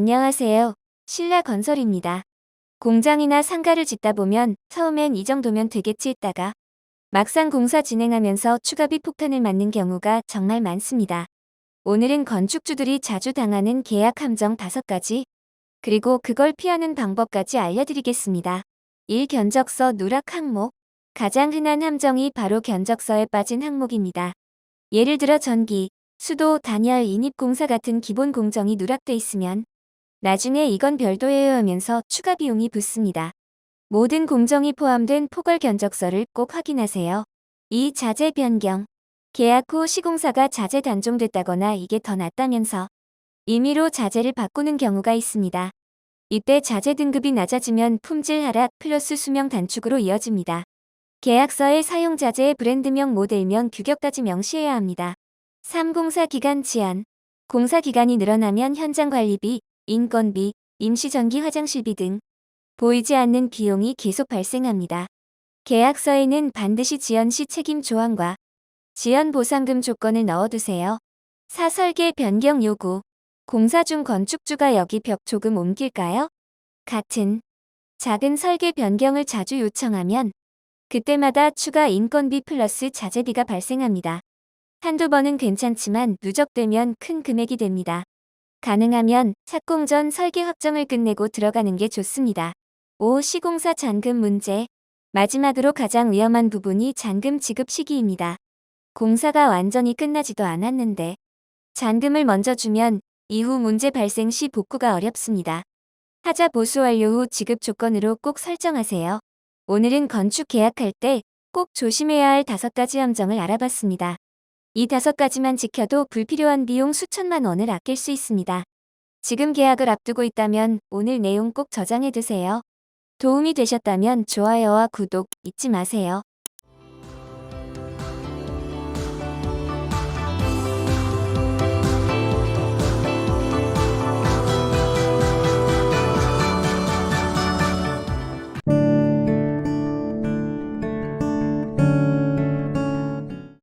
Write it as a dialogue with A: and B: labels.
A: 안녕하세요. 신라건설입니다. 공장이나 상가를 짓다 보면 처음엔 이 정도면 되겠지 했다가 막상 공사 진행하면서 추가비 폭탄을 맞는 경우가 정말 많습니다. 오늘은 건축주들이 자주 당하는 계약 함정 5가지, 그리고 그걸 피하는 방법까지 알려드리겠습니다. 1. 견적서 누락 항목. 가장 흔한 함정이 바로 견적서에 빠진 항목입니다. 예를 들어 전기, 수도, 단열, 인입공사 같은 기본 공정이 누락돼 있으면 나중에 이건 별도예요 하면서 추가 비용이 붙습니다. 모든 공정이 포함된 포괄 견적서를 꼭 확인하세요. 2. 자재 변경. 계약 후 시공사가 자재 단종됐다거나 이게 더 낫다면서 임의로 자재를 바꾸는 경우가 있습니다. 이때 자재 등급이 낮아지면 품질 하락 플러스 수명 단축으로 이어집니다. 계약서에 사용 자재의 브랜드명 모델명 규격까지 명시해야 합니다. 3. 공사 기간 제한. 공사 기간이 늘어나면 현장 관리비, 인건비, 임시전기 화장실비 등 보이지 않는 비용이 계속 발생합니다. 계약서에는 반드시 지연 시 책임 조항과 지연 보상금 조건을 넣어두세요. 4. 설계 변경 요구. 공사 중 건축주가 여기 벽 조금 옮길까요? 같은 작은 설계 변경을 자주 요청하면 그때마다 추가 인건비 플러스 자재비가 발생합니다. 한두 번은 괜찮지만 누적되면 큰 금액이 됩니다. 가능하면 착공 전 설계 확정을 끝내고 들어가는 게 좋습니다. 5. 시공사 잔금 문제. 마지막으로 가장 위험한 부분이 잔금 지급 시기입니다. 공사가 완전히 끝나지도 않았는데 잔금을 먼저 주면 이후 문제 발생 시 복구가 어렵습니다. 하자 보수 완료 후 지급 조건으로 꼭 설정하세요. 오늘은 건축 계약할 때 꼭 조심해야 할 다섯 가지 함정을 알아봤습니다. 이 다섯 가지만 지켜도 불필요한 비용 수천만 원을 아낄 수 있습니다. 지금 계약을 앞두고 있다면 오늘 내용 꼭 저장해 두세요. 도움이 되셨다면 좋아요와 구독 잊지 마세요.